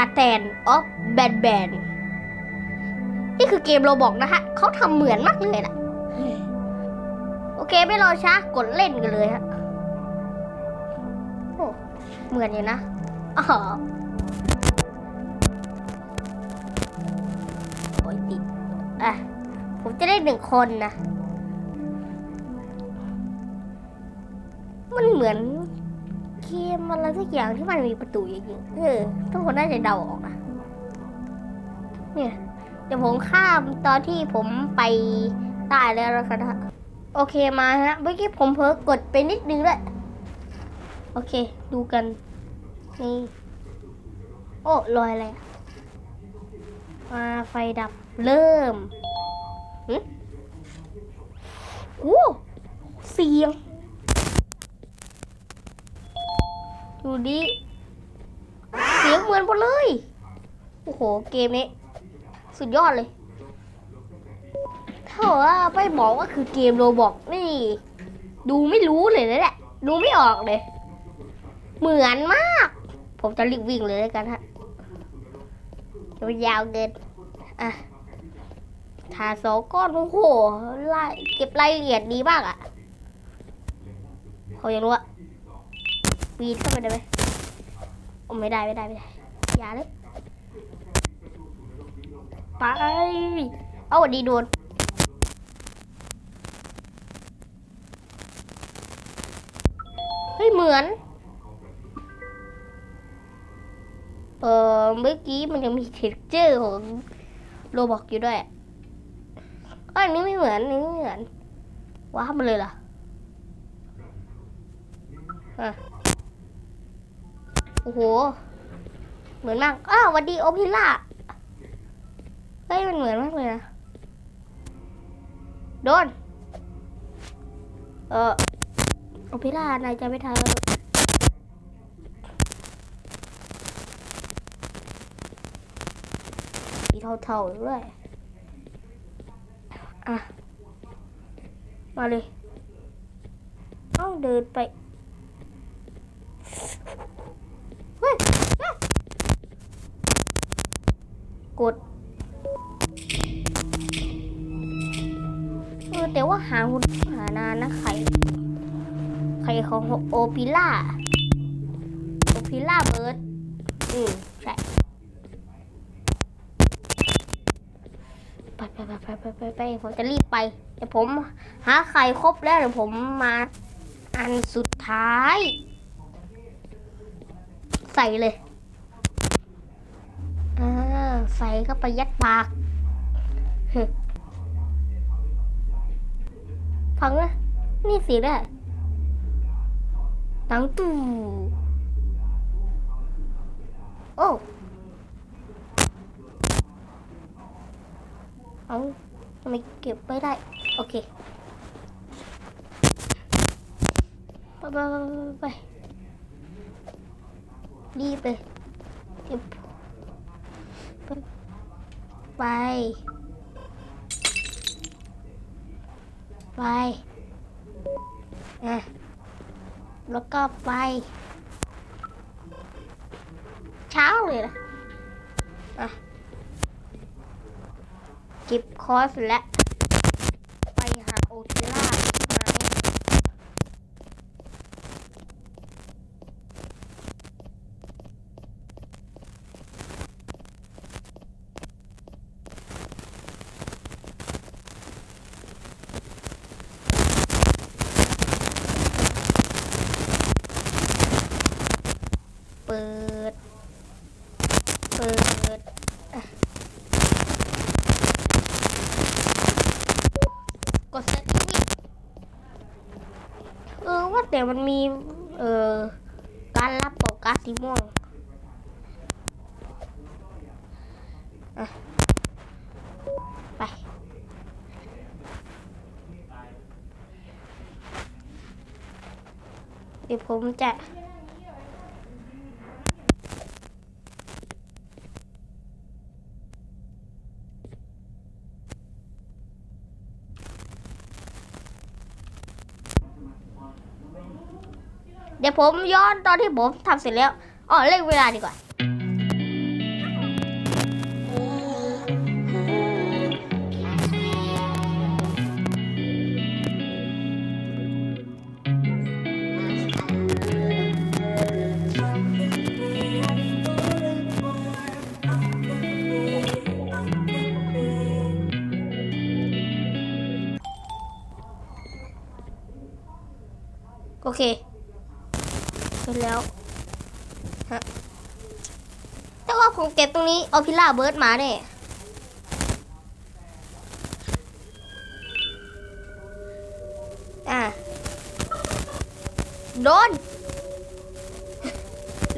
กาแตนออฟแบนแบนนี่คือเกมโรบอกนะฮะเขาทำเหมือนมากเลยนะโอเคไม่รอช้ากดเล่นกันเลยฮะโอ้เหมือนอยู่นะอ๋อโอ้ยติดอะ ผมจะได้หนึ่งคนนะ มันเหมือน มอะไรสักอย่างที่มันมีประตูอย่างนี้เออทุกคนน่าจะเดาออกนะเนี่ยเดี๋ยวผมข้ามตอนที่ผมไปใต้แล้วแล้วกันนะโอเคมาฮะเมื่อกี้ผมเพิ่กดไปนิดนึงด้วยโอเค ดูกันนี่โอ้ลอยอะไรมาไฟดับเริ่มหึโอ้เสียง ดูดิเสียงเหมือนหมดเลย โอ้โห เกมนี้ สุดยอดเลย ถ้าว่าไม่บอกว่าคือเกมโรบอกนี่ ดูไม่รู้เลยนะเนี่ยดูไม่ออกเลย เหมือนมาก ผมจะรีบวิ่งเลยแล้วกันฮะเดี๋ยวมันยาวเกินอะทาสองก้อนโอ้โหไล่เก็บรายละเอียดดีมากอะเขายังรู้ว่า ปีนเข้าไปได้ไหมโอ้ไม่ได้ไม่ได้ไม่ได้อย่าเลยไปเอาดีโดนเฮ้ยเหมือน เออเมื่อกี้มันยังมีเท็กเจอร์ของโรบอกอยู่ด้วยอันนี้ไม่เหมือนอันนี้ไม่เหมือนว้าบมาเลยเหรออะ อ้โห เหมือนมาก อ้าววันดีโอพิล่า เฮ้ย มันเหมือนมากเลยนะ โดน เออโอพิล่านายจะไม่ทันแล้วมีเท่าๆด้วย อะ มาเลย ต้องเดินไป หาหุ่นหานานนะไข่ไข่ของโอปิล่าโอปิล่าเบิร์ดอืมใช่ไปไปไปไปไปไปไปผมจะรีบไปเดี๋ยวผมหาไข่ครบแล้วเดี๋ยวผมมาอันสุดท้าย ใส่เลยอ่าใส่เข้าไปยัดปาก ฟังนะนี่เสียได้ตังตู่โอ้เอาทำไมเก็บไม่ได้ โอเค ไปไปไปไปไปรีบไปเก็บไป ไปอะแล้วก็ไป เช้าเลยนะอะเก็บคอร์สและ ไปหาโอเทล่าหายเปิด เปิด กดเซตติ้งเอ อว่าแต่มันมี เอ่อ การรับของการดสีม่วงไป เดี๋ยวผมจะ เดี๋ยวผมย้อนตอนที่ผมทำเสร็จแล้วอ๋อเล่นเวลาดีกว่าโอเค ร็จแล้วฮะแต่ว่าผมเก็บตรงนี้เอาพิล่าเบิร์ดมาเนี่ยอะโดน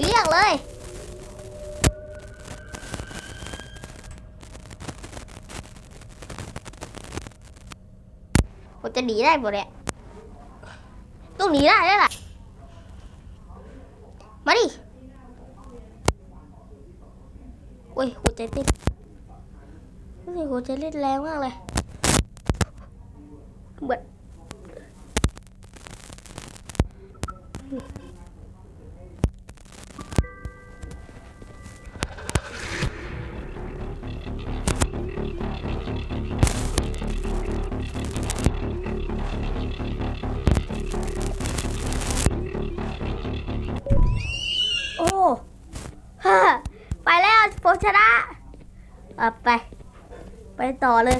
เรียกเลยผมจะหนีได้หมดเลยต้องหนีได้แล้วล่ะ มาดิโอ้ยหัวใจเต้นรู้สึกหัวใจเต้นแรงมากเลยเหมือ อะไป ไปต่อเลย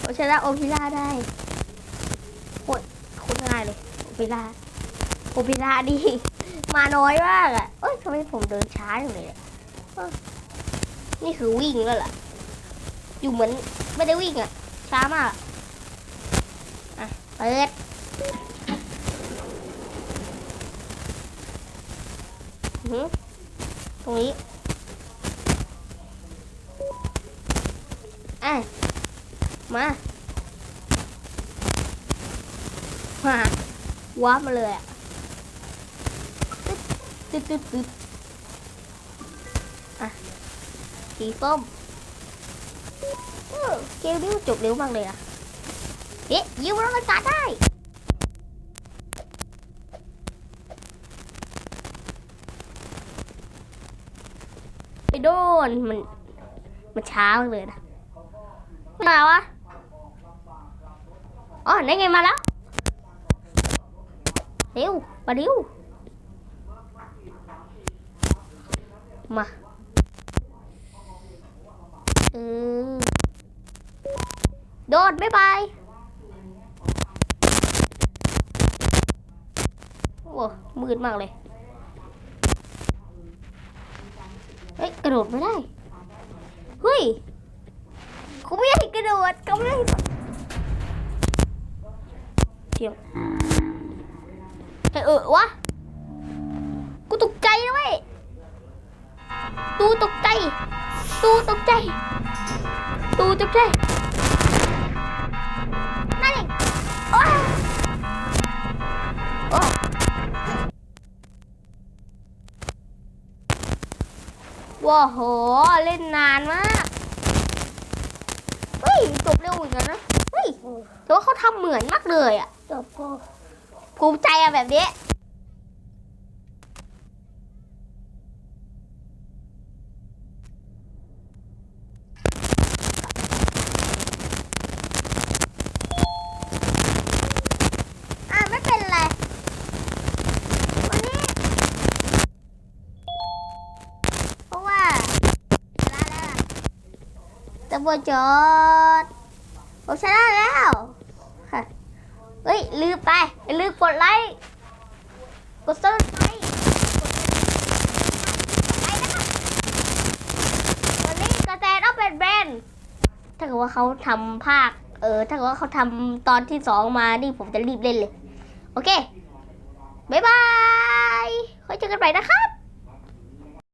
ผมชนะโอพิล่าได้โคตรโคตรง่ายเลยโอพิล่าโอพิล่านี่มาน้อยมากอะเอ้ยทำไมผมเดินช้าอย่างเลยนี่คือวิ่งแล้วล่ะ อยู่เหมือนไม่ได้วิ่งอะ ช้ามากอะอะเปิดอื้อหือตรงนี้ อะมา มาวาร์ปมาเลยอะตึ๊ดตึ๊ดตึ๊ดอะสีส้มเออเกมนี้จบเร็วมากเลยอะเอ๊ะยิงบนอากาศได้ไอ้โดนมันมันช้าเลยนะ มาวะ อ๋อไหนไงมาแล้วเร็วมาเร็วมาเออโดดบ๊ายบายโอ้มืดมากเลย เฮ้ย กระโดดไม่ได้ เฮ้ย เขาไม่ให้กระโดดเขาไม่ให้เทียมไอ้เออวะ กูตกใจนะเว้ยตูตกใจ ตูตกใจ ตูตกใจ นั่นเองโอ้โอ้ว้าโห เล่นนานมาก ยจบเร็วเหมือนกันนะเฮ้ยแต่ว่าเขาทำเหมือนมากเลยอะจบพอภูมิใจอะแบบนี้ อะ ไม่เป็นไร วันนี้ เพราะว่าชนะแล้วล่ะ ตำรวจอดผมชนะแล้วค่ะเฮ้ยลืมไปลืมกดไลค์กดซับสไครต์กดไลค์นะคะวันนี้กระแตต้องเป็นแบรนด์ถ้าเกิดว่าเขาทำภาค เออ ถ้าเกิดว่าเขาทำตอนที่สองมานี่ผมจะรีบเล่นเลย โอเค บ๊ายบายไว้เจอกันใหม่นะครับ